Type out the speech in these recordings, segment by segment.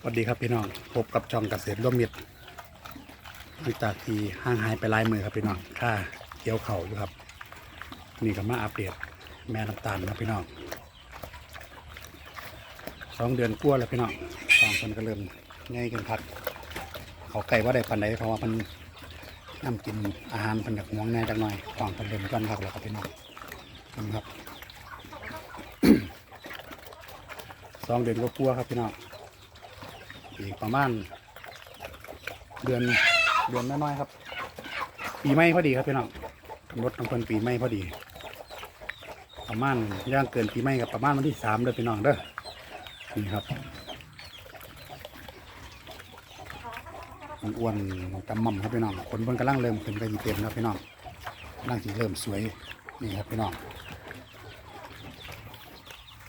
สวัสดีครับพี่น้องพบกับช่องเกษตรร่วมมิตรหลังจากที่ห่างหายไปหลายมือครับพี่น้องค่าเกี่ยวเข่าอยู่ครับ นี่ก็มาอัปเดตแม่น้ำตาลนะพี่น้องสองเดือนกลัวแล้วพี่น้องสองคนก็เริ่มง่ายกันพัก เขาไก่ว่าได้ปันใดเพราะว่ามันน้ำกินอาหารเป็นจากห่วงแน่จักหน่อยฟองเป็นเริ่มกันพักแล้วครับพี่น้องนะครับสองเดือนก็กลัวครับพี่น้อง อีกประมาณเดือนเดือนน้อยๆครับ ปีใหม่พอดีครับพี่น้องกำหนดของคนปีใหม่พอดี ประมาณย่างเกินปีใหม่กับประมาณวันที่สามเด้อพี่น้องเด้อนี่ครับมันอ้วนกำมั่มครับพี่น้องคนบนกำลังเริ่มขึ้นไปมีเต็มแล้วพี่น้องกำลังสีเริ่มสวยนี่ครับพี่น้อง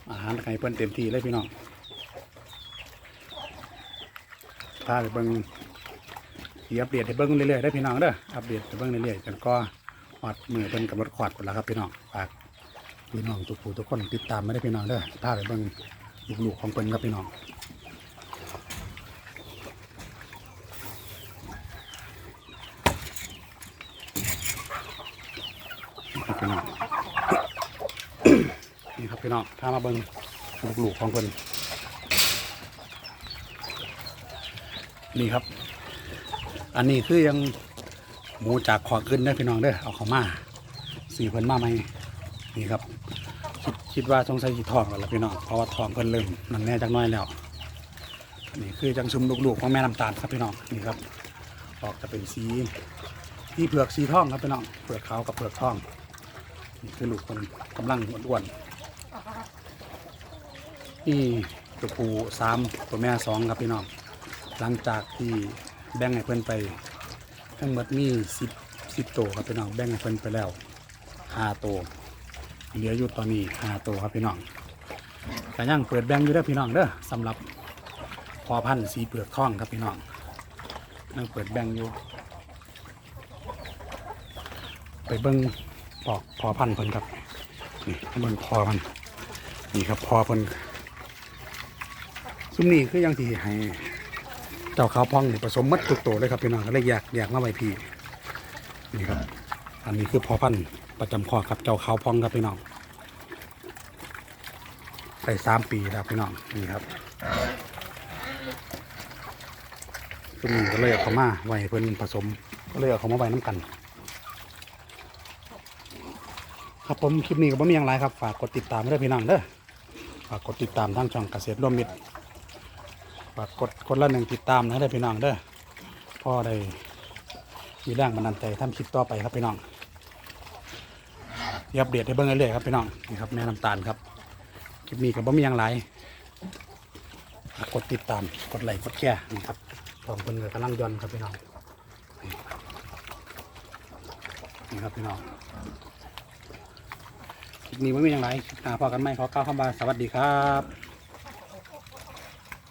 อาหารไข่เพิ่นเต็มที่เลยพี่น้อง พาไปเบิ่งที่อัปเดตให้เบิ่งเรื่อยๆได้พี่น้องเด้ออัปเดตให้เบิ่งเรื่อยๆกันก็หอดมือเพิ่นกับรถขวดหมดแล้วครับพี่น้องฝากพี่น้องทุกผู้ทุกคนติดตามไม่ได้พี่น้องเด้อพาไปเบิ่งลูกๆของเพิ่นครับพี่น้องนี่ครับพี่น้องนี่ครับพี่น้องพามาเบิ่งลูกๆของเพิ่น นี่ครับ อันนี้คือยังหมูจากขอขึ้นได้พี่น้องเด้อเอาเขามาสี่เพิ่นมาไหมนี่ครับ คิดคิดว่าสงสัยสิทองแล้วล่ะพี่น้องเพราะว่าทองเพิ่นเริ่มนั่นแน่จักหน้อยแล้วนี่คือจังชุมลูกๆของแม่น้ำตาลครับพี่น้องนี่ครับ ออกจะเป็นสีสีเผือกสีทองครับพี่น้องเผือกขาวกับเผือกทองนี่คือลูกคนกำลังอ้วนๆนี่ตัวผู้สามตัวแม่สองครับพี่น้อง หลังจากที่แบ่งให้เพิ่อนไป ทั้งหมดมีสิบสิบโตวครับพี่น้องแบ่งให้เพิ่อนไปแล้วห้าโตวเหลืออยู่ตอนนี้ห้าโตวครับพี่น้องแต่ยังเปิดแบ่งอยู่เด้อพี่น้องเด้อสำหรับพอพันธุ์สีเปลือกทองครับพี่น้องยังเปิดแบ่งอยู่ ไปเบิ้งปอกพอพันธุ์เพิ่นครับนี่เบิ้งพอพันธุ์นี่ครับพอเพิ่นซุ้มนี้คือยังที่ให้ จ้าขาวพองนี่ผสมมัดทุกโตเลยครับพี่น้องก็เลยแยกแยกมาไว้พี่นี่ครับ อันนี้คือพอพันธุ์ประจำคอครับเจ้าขาวพองครับพี่น้องไปสามปีแล้วพี่น้องนี่ครับซึ่งก็เลยเอาเขามาไว้เพิ่นผสมก็เลยเอาเขามาไว้น้ำกัน ครับผมคลิปนี้ก็บ่มีอย่างไรครับ ฝากกดติดตามด้วยพี่น้องเด้อฝากกดติดตามทางช่องเกษตรร่วมมิตร ฝากกดคนละหนึ่งติดตามนะได้พี่น้องเด้อพ่อได้มีแรงบันดาลใจทำคลิปต่อไปครับพี่น้องเดียวอัปเดตให้เบิ่งเรื่อยๆครับพี่น้องนี่ครับแม่น้ำตาลครับคลิปนี้ก็บ่มีอย่างไรกดติดตามกดไลค์กดแชร์นี่ครับทองเพิ่นกำลังย่อนครับพี่น้องนี่ครับพี่น้องคลิปนี้ไม่มีอย่างไรคลิปหน้าพอกันไหมขอกล่าวคำว่าสวัสดีครับ